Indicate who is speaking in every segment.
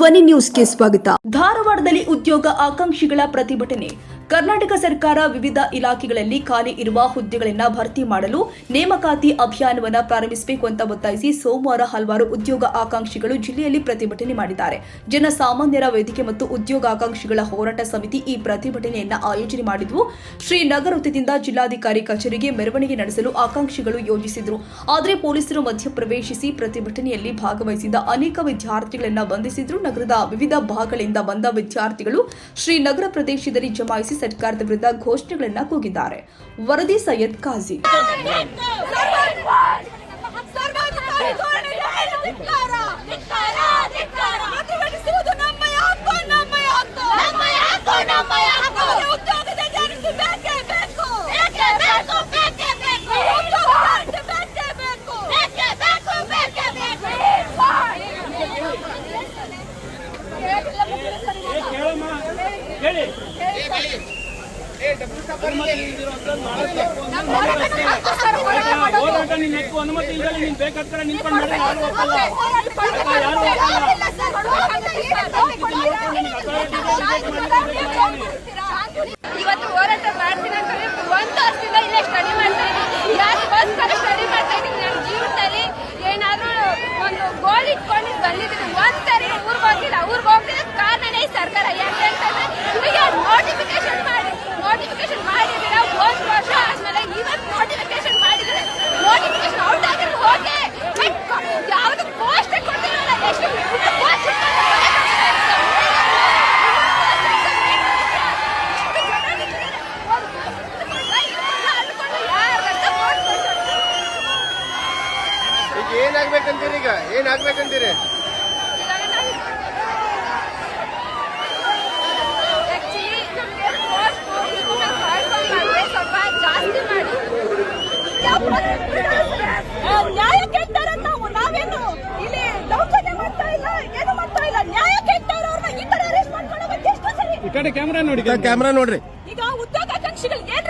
Speaker 1: ಧ್ವನಿ ನ್ಯೂಸ್ಗೆ ಸ್ವಾಗತ. ಧಾರವಾಡದಲ್ಲಿ ಉದ್ಯೋಗ ಆಕಾಂಕ್ಷಿಗಳ ಪ್ರತಿಭಟನೆ. ಕರ್ನಾಟಕ ಸರ್ಕಾರ ವಿವಿಧ ಇಲಾಖೆಗಳಲ್ಲಿ ಖಾಲಿ ಇರುವ ಹುದ್ದೆಗಳನ್ನು ಭರ್ತಿ ಮಾಡಲು ನೇಮಕಾತಿ ಅಭಿಯಾನವನ್ನು ಪ್ರಾರಂಭಿಸಬೇಕು ಅಂತ ಒತ್ತಾಯಿಸಿ ಸೋಮವಾರ ಹಲವಾರು ಉದ್ಯೋಗ ಆಕಾಂಕ್ಷಿಗಳು ಜಿಲ್ಲೆಯಲ್ಲಿ ಪ್ರತಿಭಟನೆ ಮಾಡಿದ್ದಾರೆ. ಜನಸಾಮಾನ್ಯರ ವೇದಿಕೆ ಮತ್ತು ಉದ್ಯೋಗ ಆಕಾಂಕ್ಷಿಗಳ ಹೋರಾಟ ಸಮಿತಿ ಈ ಪ್ರತಿಭಟನೆಯನ್ನ ಆಯೋಜನೆ ಮಾಡಿದ್ವು. ಶ್ರೀನಗರ ವೃತ್ತದಿಂದ ಜಿಲ್ಲಾಧಿಕಾರಿ ಕಚೇರಿಗೆ ಮೆರವಣಿಗೆ ನಡೆಸಲು ಆಕಾಂಕ್ಷಿಗಳು ಯೋಜಿಸಿದ್ರು. ಆದರೆ ಪೊಲೀಸರು ಮಧ್ಯಪ್ರವೇಶಿಸಿ ಪ್ರತಿಭಟನೆಯಲ್ಲಿ ಭಾಗವಹಿಸಿದ ಅನೇಕ ವಿದ್ಯಾರ್ಥಿಗಳನ್ನು ಬಂಧಿಸಿದ್ರು. ನಗರದ ವಿವಿಧ ಭಾಗಗಳಿಂದ ಬಂದ ವಿದ್ಯಾರ್ಥಿಗಳು ಶ್ರೀನಗರ ಪ್ರದೇಶದಲ್ಲಿ ಜಮಾಯಿಸಿ ಸರ್ಕಾರದ ವಿರುದ್ಧ ಘೋಷಣೆಗಳನ್ನು ಕೂಗಿದ್ದಾರೆ. ವರದಿ ಸೈಯದ್ ಕಾಜಿ.
Speaker 2: ಹೋರಾಟ ಅನುಮತಿ ಇಲ್ಲದೆ ನೀನ್ ಬೇಕಾದ ಕಡೆ ನಿಂತ್ಕೊಂಡು ಮಾಡಿ ಯಾರು
Speaker 3: ಏನು ಈ
Speaker 2: ಕಡೆ ಕ್ಯಾಮ್ರಾ ನೋಡಿ
Speaker 4: ಕ್ಯಾಮ್ರಾ ನೋಡ್ರಿ.
Speaker 3: ಈಗ ಉದ್ಯೋಗಾಕಾಂಕ್ಷಿಗಳು ಏನ್ರ ಕೇಳ್ತಾ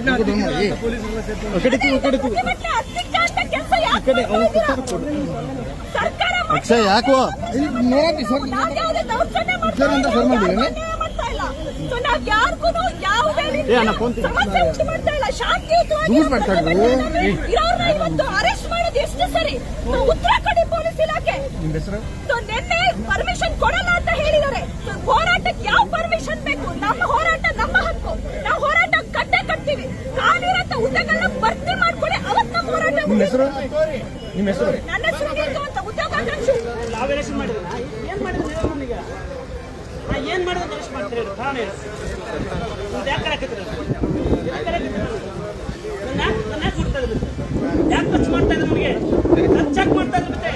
Speaker 3: ಉಂಟು ಯಾಕೋ
Speaker 4: ದೂರ ಮಾತಾಡು.
Speaker 3: ಇರೋರ್ನ ಇವತ್ತು ಅರೆಸ್ಟ್ ಮಾಡೋದು ಎಷ್ಟು ಸರಿ? ಉತ್ತರ ಕಡೆ ಪೊಲೀಸ್ ಇಲಾಖೆ. So ನಿನ್ನೆ ಪರ್ಮಿಷನ್ ಕೊಡಲ್ಲ ಅಂತ ಹೇಳಿದ್ದಾರೆ. ಹೋರಾಟಕ್ಕೆ ಯಾವ ಪರ್ಮಿಷನ್ ಬೇಕು? ನಮ್ಮ ಹೋರಾಟ ನಮ್ಮ ಹಕ್ಕು ನಾವು ಹೋರಾಟ ಕಟ್ಟೆ ಕಟ್ತೀವಿ ಕಾಲಿರಂತ ಹುದ್ದೆಗಳನ್ನ ಭರ್ತಿ ಮಾಡ್ಕೊಳ್ಳಿ ಅವತ್ ನಮ್ಮ ಹೋರಾಟ ಮುಗಿಯುತ್ತೆ.
Speaker 4: ನಿಮ್ಮ ಹೆಸರು
Speaker 3: ನನ್ನ ಹೆಸರು ಗೀತು ಅಂತ ಉದ್ಯೋಗಾಕಾಂಕ್ಷಿ
Speaker 2: ಲಾವ್ ನಿಮ್ಮ ಹೆಸರು? ಏನ್ ಮಾಡಿದ್ರಿ ಮಾಡ್ತೀರಿ ಕಾರಣ ಯಾಕೆ ನನ್ನ ಇದ್ರಿ ಖರ್ಚು ಮಾಡ್ತಾ ಇದ್ರಿ ನಮಗೆ? ಖರ್ಚು ಯಾಕೆ ಮಾಡ್ತಾ ಇದ್ರಿ ಮತ್ತೆ?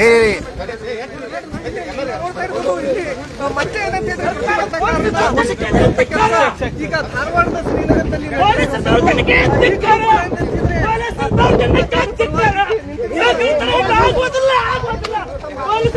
Speaker 4: ಏ.
Speaker 5: ಈಗ ಧಾರವಾಡದ ಶ್ರೀನಗರದಲ್ಲಿ
Speaker 2: ದೌರ್ಜನ್ಯಕ್ಕೆ ಧಿಕ್ಕಾರ ಪೊಲೀಸ್